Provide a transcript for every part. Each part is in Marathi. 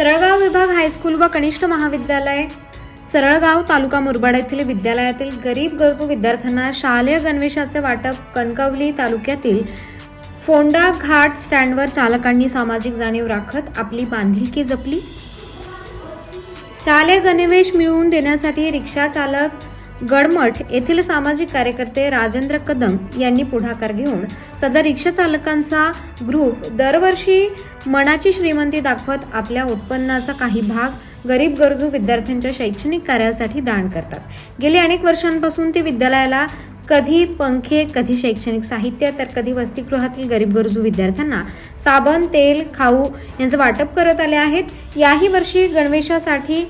सरळगाव विभाग हायस्कूल व कनिष्ठ महाविद्यालय सरळगाव तालुका मुरबाड येथील विद्यालयातील गरीब गरजू विद्यार्थ्यांना शालेय गणवेशाचे वाटप कणकवली तालुक्यातील फोंडा घाट स्टँडवर चालकांनी सामाजिक जाणीव राखत आपली बांधिलकी जपली? शालेय गणवेश मिळवून देण्यासाठी रिक्षा चालक गडमठ येथील सामाजिक कार्यकर्ते राजेंद्र कदम यांनी पुढाकार घेऊन सदर रिक्षा चालकांचा ग्रुप दरवर्षी मनाची श्रीमंती दाखवत आपल्या उत्पन्नाचा काही भाग गरीब गरजू विद्यार्थ्यांच्या शैक्षणिक कार्यासाठी दान करतात. गेली अनेक वर्षांपासून ते विद्यालयाला कधी पंखे कधी शैक्षणिक साहित्य तर कधी वसतिगृहातील गरीब गरजू विद्यार्थ्यांना साबण तेल खाऊ यांचं वाटप करत आले आहेत. याही वर्षी गणवेशासाठी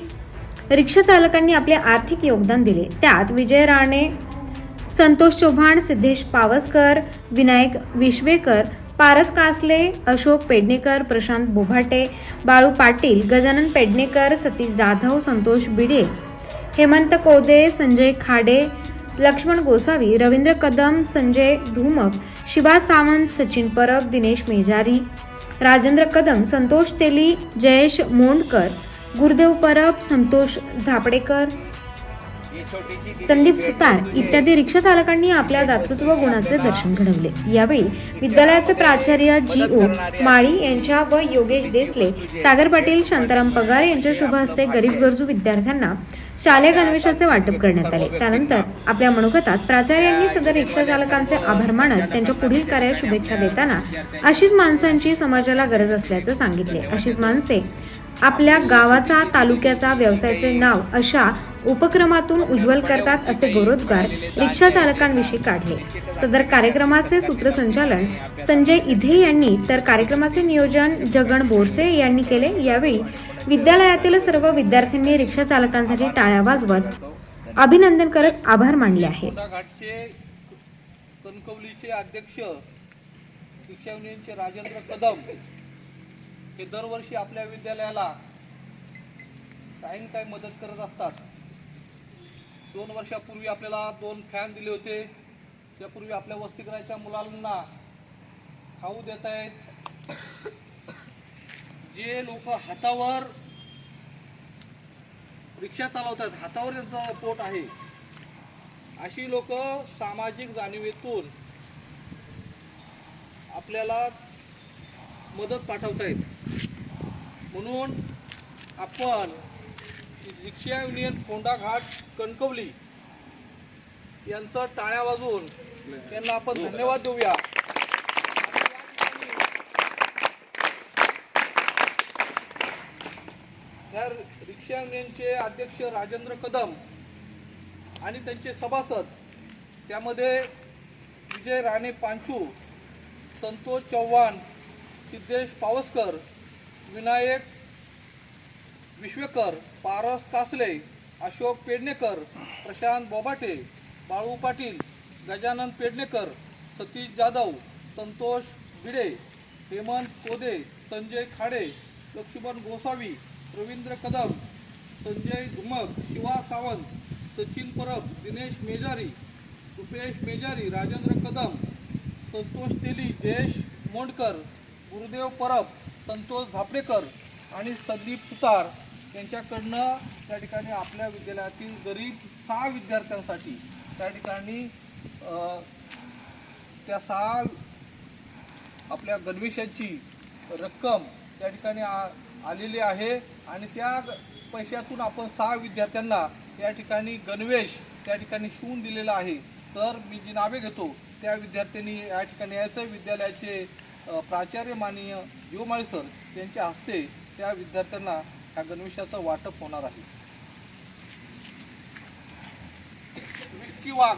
रिक्षा चालकांनी आपले आर्थिक योगदान दिले. त्यात विजय राणे संतोष चव्हाण सिद्धेश पावसकर विनायक विश्वेकर पारस कासले अशोक पेडणेकर प्रशांत बोभाटे बाळू पाटील गजानन पेडणेकर सतीश जाधव संतोष बिडे हेमंत कोदे संजय खाडे लक्ष्मण गोसावी रवींद्र कदम संजय धुमक शिवा सावंत सचिन परब दिनेश मेजारी राजेंद्र कदम संतोष तेली जयेश मोंडकर गुरुदेव परब संतोष झापडेकर संदीप सुतार इत्यादी रिक्षा चालकांनी आपल्या दातृत्व गुणाचे दर्शन घडवले. यावेळी विद्यालयाचे प्राचार्य जी ओ माळी यांच्या व योगेश देसले सागर पाटील शांताराम पगार यांच्या शुभ हस्ते गरीब गरजू विद्यार्थ्यांना शालेय गणवेशाचे वाटप करण्यात आले. त्यानंतर आपल्या मनोगतात प्राचार्यांनी सदर रिक्षा चालकांचे आभार मानत त्यांच्या पुढील कार्यात शुभेच्छा देताना अशीच माणसांची समाजाला गरज असल्याचं सांगितले. अशीच माणसे आपल्या गावाचा तालुक्याचा व्यवसायाचे नाव अशा उपक्रमातून उज्ज्वल करतात असे गौरवोद्गार रिक्षा चालकांविषयी काढले. सदर कार्यक्रमाचे सूत्रसंचालन संजय इधे यांनी तर कार्यक्रमाचे नियोजन जगन बोरसे यांनी केले. यावेळी विद्यालयातील सर्व विद्यार्थ्यांनी रिक्षा चालकांसाठी टाळ्या वाजवत अभिनंदन करत आभार मानले आहेत. कणकवलीचे अध्यक्ष शिक्षा युनियनचे राजेंद्र कदम हे दरवर्षी आपल्या विद्यालयाला काही न काही मदत करत असतात. दोन वर्षापूर्वी आपल्याला दोन फॅन दिले होते. त्यापूर्वी आपल्या वस्तीग्रहाच्या मुलांना खाऊ देत आहेत. जे लोक हातावर रिक्षा चालवतात हातावर त्यांचं पोट आहे. अशी लोक सामाजिक जाणीवेतून आपल्याला मदत पाठवतायत म्हणून आपण रिक्षा युनियन फोंडा घाट कणकवली यांचं टाळ्या वाजवून त्यांना आपण धन्यवाद देऊया. त्या रिक्षा युनियनचे अध्यक्ष राजेंद्र कदम आणि त्यांचे सभासद त्यामध्ये विजय राणे पांचू संतोष चव्हाण सिद्धेश पावसकर विनायक विश्वेकर पारस कासले अशोक पेडणेकर प्रशांत बोबाटे बाळू पाटील गजानन पेडणेकर सतीश जाधव संतोष भिडे हेमंत कोदे संजय खाडे लक्ष्मण गोसावी रवींद्र कदम संजय धुमक शिवा सावंत सचिन परब दिनेश मेजारी रुपेश मेजारी राजेंद्र कदम संतोष तेली जयेश मोंडकर गुरुदेव परब संतोष झापडेकर आणि संदीप सुतार यांच्याकडनं त्या ठिकाणी आपल्या विद्यालयातील गरीब सहा विद्यार्थ्यांसाठी त्या ठिकाणी त्या सहा आपल्या गणवेशांची रक्कम त्या ठिकाणी आ आलेली आहे आणि त्या पैशातून आपण सहा विद्यार्थ्यांना या ठिकाणी गणवेश त्या ठिकाणी शिवून दिलेला आहे. तर मी जी नावे घेतो त्या विद्यार्थ्यांनी या ठिकाणी यायचं विद्यालयाचे प्राचार्य माननीय जीवमाळी सर यांच्या हस्ते त्या विद्यार्थ्यांना ह्या गणवेशाचं वाटप होणार आहे. विक्की वाघ.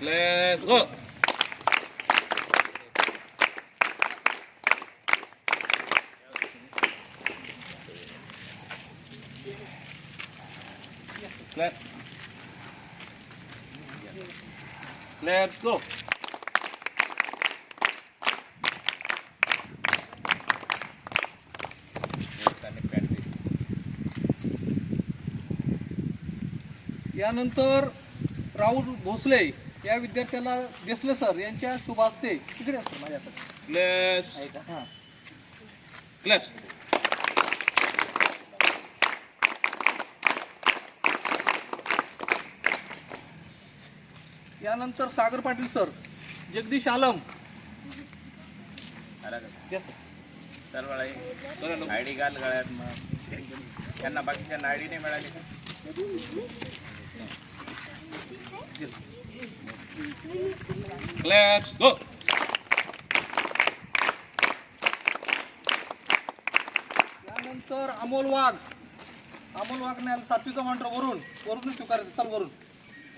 Let's go. Let. Let's go. यानंतर राहुल भोसले या विद्यार्थ्याला देसले सर यांच्या शुभ हस्ते तिकडे असतो माझ्याकडे Class. आहे का हां Class. यानंतर सागर पाटील सर जगदीश आलम. चला लवकर. आयडी घाल गळ्यात मग त्यांना बाकीच्यांना आयडी नाही मिळाली का Class. Go. यानंतर अमोल वाघ अमोल वाघ ने सातवीचा मंत्र वरून वरून स्वीकारायचं सर वरून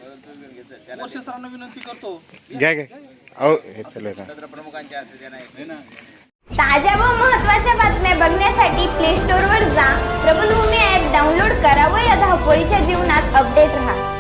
वर्ष सरांना विनंती करतो. घ्या घ्या. अहो हे चालू आहे ना. सत्र प्रमुखांच्या हस्ते त्यांना एक ताज्या व महत्त्वाच्या बातम्या बघण्यासाठी प्ले स्टोअरवर जा. प्रबलभूमी ॲप डाउनलोड करा व या धावपळीच्या जीवनात अपडेट राहा.